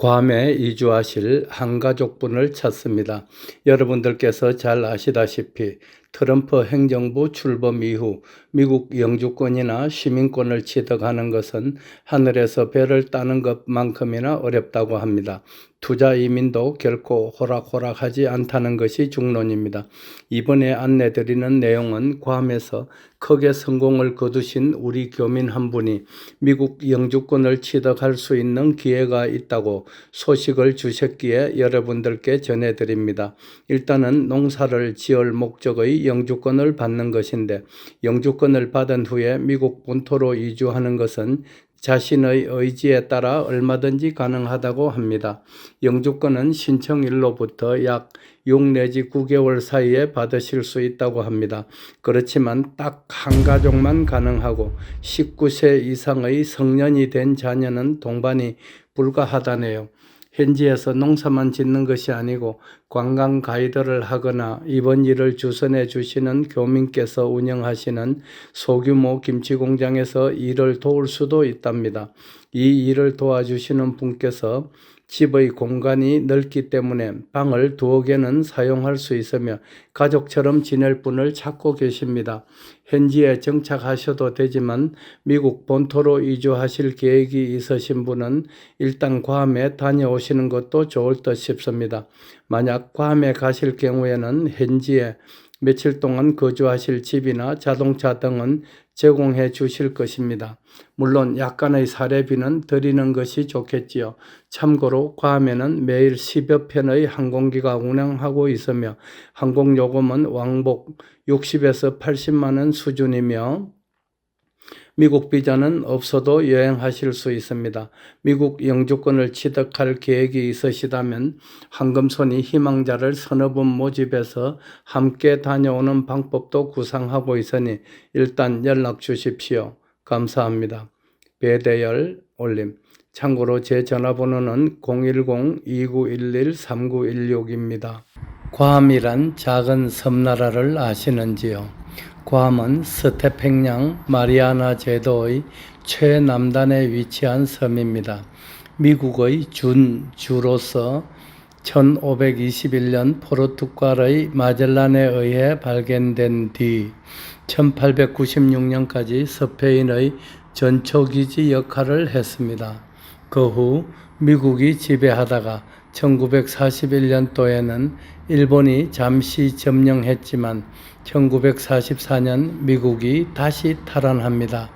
괌에 이주하실 한가족분을 찾습니다. 여러분들께서 잘 아시다시피 트럼프 행정부 출범 이후 미국 영주권이나 시민권을 취득하는 것은 하늘에서 별을 따는 것만큼이나 어렵다고 합니다. 투자 이민도 결코 호락호락하지 않다는 것이 중론입니다. 이번에 안내드리는 내용은 괌에서 크게 성공을 거두신 우리 교민 한 분이 미국 영주권을 취득할 수 있는 기회가 있다고 소식을 주셨기에 여러분들께 전해드립니다. 일단은 농사를 지을 목적의 영주권을 받는 것인데 영주권을 받은 후에 미국 본토로 이주하는 것은 자신의 의지에 따라 얼마든지 가능하다고 합니다. 영주권은 신청일로부터 약 6 내지 9개월 사이에 받으실 수 있다고 합니다. 그렇지만 딱 한 가족만 가능하고 19세 이상의 성년이 된 자녀는 동반이 불가하다네요. 현지에서 농사만 짓는 것이 아니고 관광 가이드를 하거나 이번 일을 주선해 주시는 교민께서 운영하시는 소규모 김치 공장에서 일을 도울 수도 있답니다. 이 일을 도와주시는 분께서 집의 공간이 넓기 때문에 방을 두어 개는 사용할 수 있으며 가족처럼 지낼 분을 찾고 계십니다. 현지에 정착하셔도 되지만 미국 본토로 이주하실 계획이 있으신 분은 일단 괌에 다녀오시는 것도 좋을 듯 싶습니다. 만약 괌에 가실 경우에는 현지에 며칠 동안 거주하실 집이나 자동차 등은 제공해 주실 것입니다. 물론 약간의 사례비는 드리는 것이 좋겠지요. 참고로 괌에는 매일 10여 편의 항공기가 운항하고 있으며 항공요금은 왕복 60에서 80만 원 수준이며 미국 비자는 없어도 여행하실 수 있습니다. 미국 영주권을 취득할 계획이 있으시다면 황금손이 희망자를 서너 분 모집해서 함께 다녀오는 방법도 구상하고 있으니 일단 연락 주십시오. 감사합니다. 배대열 올림. 참고로 제 전화번호는 010-2911-3916입니다. 괌이란 작은 섬나라를 아시는지요? 괌은 서태평양 마리아나 제도의 최남단에 위치한 섬입니다. 미국의 준 주로서 1521년 포르투갈의 마젤란에 의해 발견된 뒤 1896년까지 스페인의 전초기지 역할을 했습니다. 그 후 미국이 지배하다가 1941년도에는 일본이 잠시 점령했지만 1944년 미국이 다시 탈환합니다.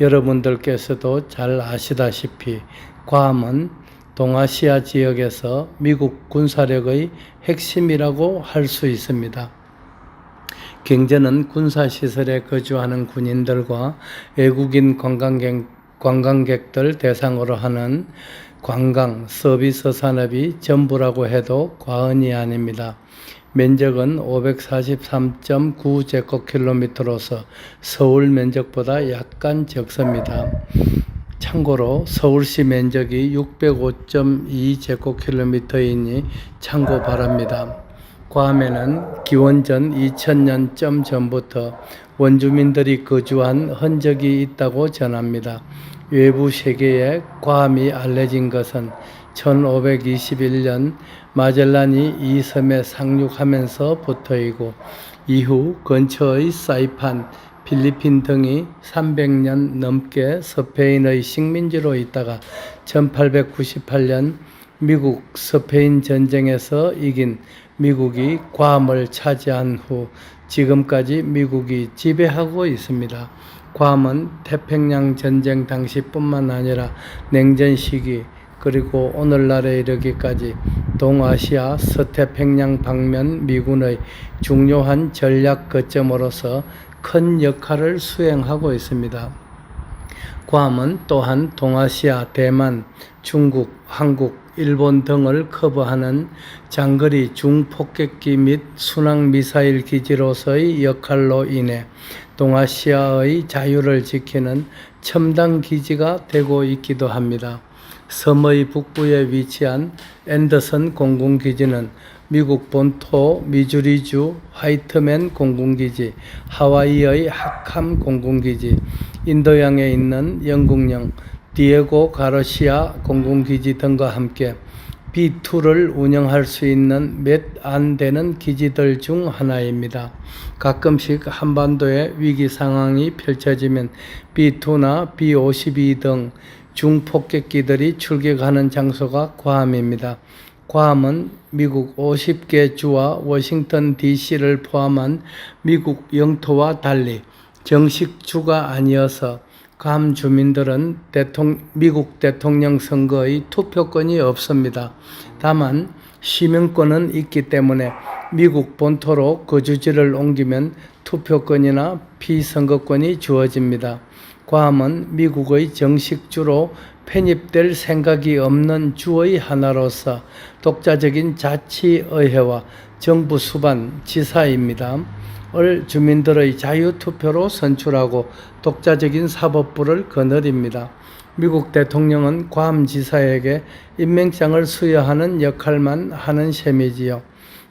여러분들께서도 잘 아시다시피 괌은 동아시아 지역에서 미국 군사력의 핵심이라고 할 수 있습니다. 경제는 군사시설에 거주하는 군인들과 외국인 관광객, 관광객들 대상으로 하는 관광 서비스 산업이 전부라고 해도 과언이 아닙니다. 면적은 543.9 제곱킬로미터로서 서울 면적보다 약간 적습니다. 참고로 서울시 면적이 605.2 제곱킬로미터이니 참고 바랍니다. 괌에는 기원전 2000년쯤 전부터 원주민들이 거주한 흔적이 있다고 전합니다. 외부 세계에 괌이 알려진 것은 1521년 마젤란이 이 섬에 상륙하면서부터이고 이후 근처의 사이판, 필리핀 등이 300년 넘게 스페인의 식민지로 있다가 1898년 미국 스페인 전쟁에서 이긴 미국이 괌을 차지한 후 지금까지 미국이 지배하고 있습니다. 괌은 태평양 전쟁 당시뿐만 아니라 냉전 시기 그리고 오늘날에 이르기까지 동아시아 서태평양 방면 미군의 중요한 전략 거점으로서 큰 역할을 수행하고 있습니다. 괌은 또한 동아시아, 대만, 중국, 한국, 일본 등을 커버하는 장거리 중폭격기 및 순항 미사일 기지로서의 역할로 인해 동아시아의 자유를 지키는 첨단 기지가 되고 있기도 합니다. 섬의 북부에 위치한 앤더슨 공군기지는 미국 본토 미주리주 화이트맨 공군기지, 하와이의 하캄 공군기지, 인도양에 있는 영국령 디에고 가르시아 공군기지 등과 함께 B2를 운영할 수 있는 몇 안 되는 기지들 중 하나입니다. 가끔씩 한반도에 위기 상황이 펼쳐지면 B2나 B52 등 중폭격기들이 출격하는 장소가 괌입니다. 괌은 미국 50개 주와 워싱턴 DC를 포함한 미국 영토와 달리 정식 주가 아니어서 괌 주민들은 대통, 미국 대통령 선거의 투표권이 없습니다. 다만 시민권은 있기 때문에 미국 본토로 거주지를 옮기면 투표권이나 피선거권이 주어집니다. 괌은 미국의 정식 주로 편입될 생각이 없는 주의 하나로서 독자적인 자치의회와 정부 수반 지사입니다. 을 주민들의 자유투표로 선출하고 독자적인 사법부를 거느립니다. 미국 대통령은 괌 지사에게 임명장을 수여하는 역할만 하는 셈이지요.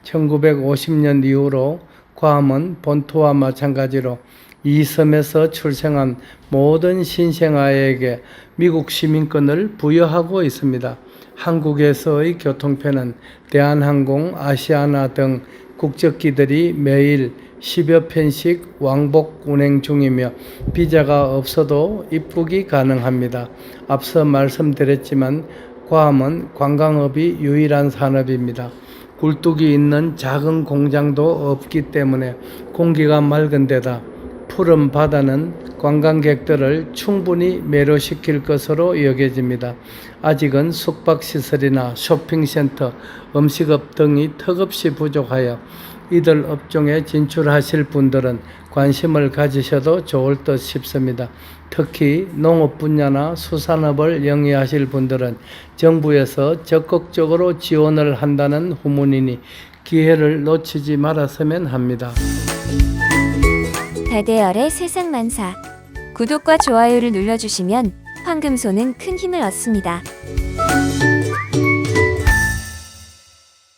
1950년 이후로 괌은 본토와 마찬가지로 이 섬에서 출생한 모든 신생아에게 미국 시민권을 부여하고 있습니다. 한국에서의 교통편은 대한항공, 아시아나 등 국적기들이 매일 10여 편씩 왕복 운행 중이며 비자가 없어도 입국이 가능합니다. 앞서 말씀드렸지만 괌은 관광업이 유일한 산업입니다. 굴뚝이 있는 작은 공장도 없기 때문에 공기가 맑은 데다 푸른 바다는 관광객들을 충분히 매료시킬 것으로 여겨집니다. 아직은 숙박시설이나 쇼핑센터, 음식업 등이 턱없이 부족하여 이들 업종에 진출하실 분들은 관심을 가지셔도 좋을 듯 싶습니다. 특히 농업 분야나 수산업을 영위하실 분들은 정부에서 적극적으로 지원을 한다는 후문이니 기회를 놓치지 말았으면 합니다. 배대열의 세상 만사 구독과 좋아요를 눌러주시면 황금소는 큰 힘을 얻습니다.